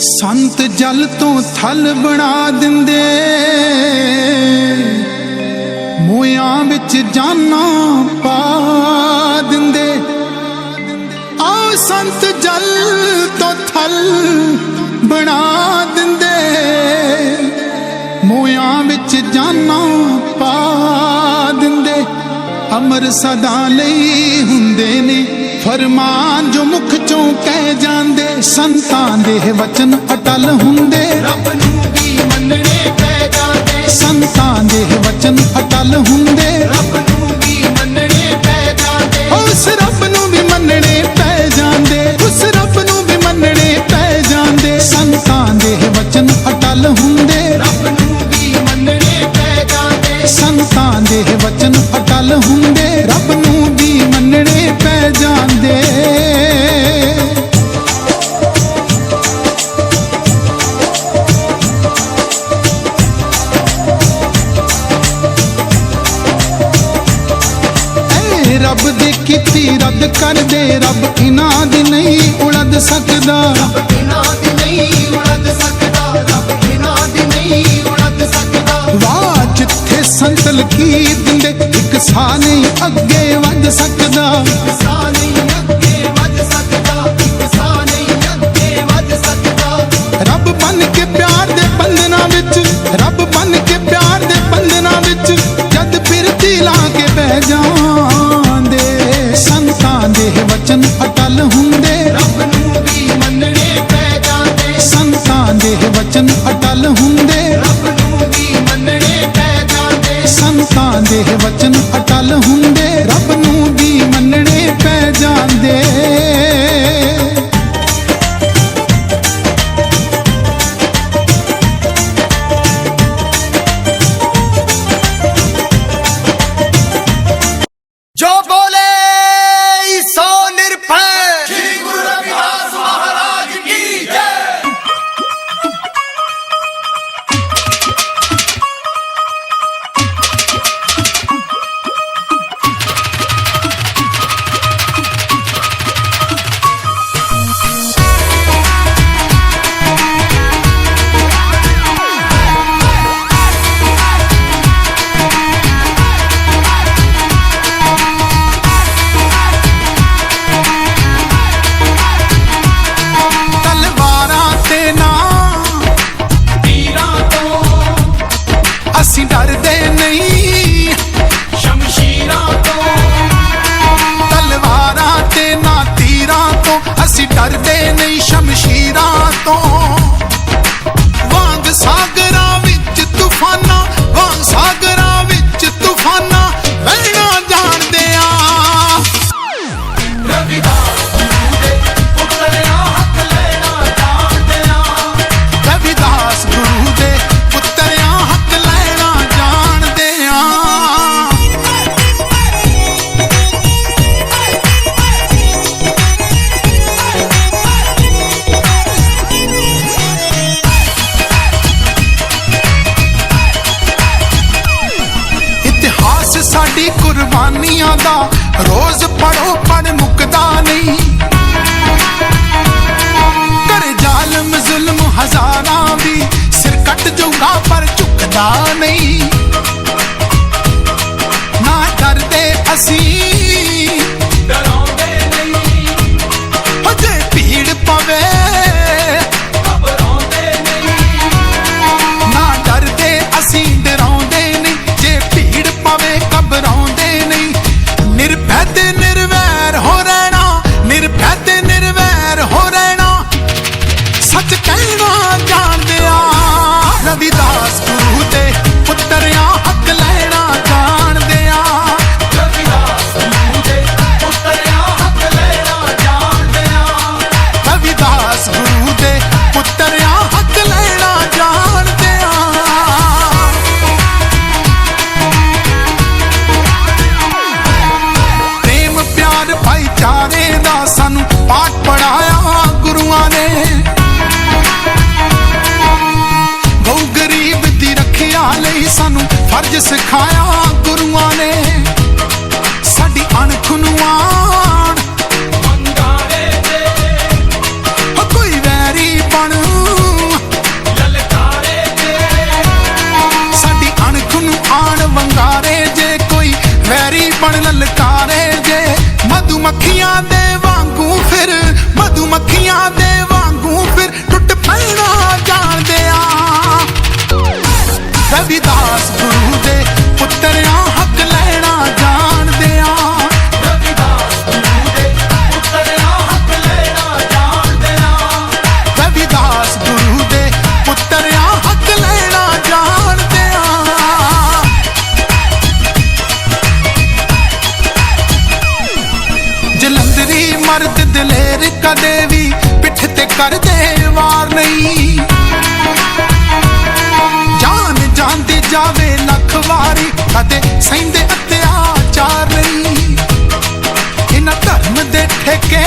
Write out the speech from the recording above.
ਸੰਤ ਜਲ ਤੋਂ ਥਲ ਬਣਾ ਦਿੰਦੇ। ਮੋਇਆਂ ਵਿੱਚ ਜਾਨਾ ਪਾ ਦਿੰਦੇ। ਆ ਸੰਤ ਜਲ ਤੋਂ ਥਲ ਬਣਾ ਦਿੰਦੇ। ਮੋਇਆਂ ਵਿੱਚ ਜਾਨਾ ਪਾ ਦਿੰਦੇ। ਅਮਰ ਸਦਾ ਲਈ ਹੁੰਦੇ ਨੇ। ਫਰਮਾਨ ਜੋ ਮੁਖ ਚੋਂ ਕਹਿ ਜਾਂਦੇ ਸੰਤਾਂ ਦੇ ਵਚਨ ਅਟਲ ਹੁੰਦੇ। ਰੱਬ ਰੱਬ ਦੀ ਕੀਤੀ ਰੱਦ ਕਰ ਰੱਬ ਇਨਾਂ ਦੀ ਨਹੀਂ ਉਲਦ ਸਕਦਾ। ਰੱਬ ਦੀ ਨਹੀਂ ਉਲਦ ਸਕਦਾ ਰੱਬ ਇਨਾਂ ਦੀ ਜਿੱਥੇ ਸੰਤ ਲਕੀਰ ਦਿੰਦੇ, ਇੱਕ ਸਾਹ ਅੱਗੇ ਵੱਧ ਸਕਦਾ। ਇੱਕ ਅਟਲ ਹੁੰਦੇ। ਰੱਬ ਨਹੀਂ। ਸ਼ਮਸ਼ੀਰਾਂ ਤੋਂ ਤਲਵਾਰਾਂ ਤੇ ਨਾ ਤੀਰਾਂ ਤੋਂ ਅਸੀਂ ਡਰਦੇ ਨਹੀਂ ਸ਼ਮਸ਼ੀਰਾਂ ਤੋਂ। ਸਾਡੀ ਕੁਰਬਾਨੀਆਂ ਦਾ ਰੋਜ਼ ਪੜੋ ਪੜ ਮੁਕਦਾ ਨਹੀਂ। ਕਰ ਜ਼ਾਲਮ, ਜ਼ੁਲਮ ਹਜ਼ਾਰਾਂ ਵੀ ਸਿਰ ਕੱਟ ਜਾਊਗਾ ਪਰ ਝੁਕਦਾ ਨਹੀਂ। ਫਰਜ਼ ਸਿਖਾਇਆ ਗੁਰੂਆਂ ਨੇ, ਸਾਡੀ ਅਣਖ ਨੂੰ ਆਣ। ਮੰਗਾਰੇ ਤੇ ਹੋ ਕੋਈ ਵੈਰੀ ਬਣ। ਲਲਕਾਰੇ ਤੇ ਸਾਡੀ ਅਣਖ ਨੂੰ ਆਣ ਵੰਗਾਰੇ ਜੇ ਕੋਈ ਵੈਰੀ ਬਣ, ਲਲਕਾਰੇ ਜੇ ਮਧੂਮੱਖੀਆਂ ਦੇ ਵਾਂਗੂ ਫਿਰ, ਮਧੂਮੱਖੀਆਂ ਦੇ ਵਾਂਗੂ ਫਿਰ ਟੁੱਟ ਪੈਣਾ ਜਾਣਦੇ ਆ। ਰਵਿਦਾਸ ਗੁਰੂ ਦੇ ਪੁੱਤਰਿਆਂ ਹੱਕ ਲੈਣਾ ਜਾਣਦੇ ਆ। ਰਵਿਦਾਸ ਗੁਰੂ ਦੇ ਪੁੱਤਰਿਆਂ ਹੱਕ ਲੈਣਾ ਜਾਣਦੇ ਆ। ਰਵਿਦਾਸ ਗੁਰੂ ਦੇ ਪੁੱਤਰਿਆਂ ਹੱਕ ਲੈਣਾ ਜਾਣਦੇ ਆ। ਜਲੰਧਰੀ ਮਰਦ ਦਲੇਰ ਕਦੇ ਵੀ ਪਿੱਠ ਤੇ ਕਰਦੇ ਕਦੇ ਸਹਿੰਦੇ ਅਤਿਆਚਾਰ ਨਹੀਂ। ਇਹਨਾਂ ਧਰਮ ਦੇ ਠੇਕੇ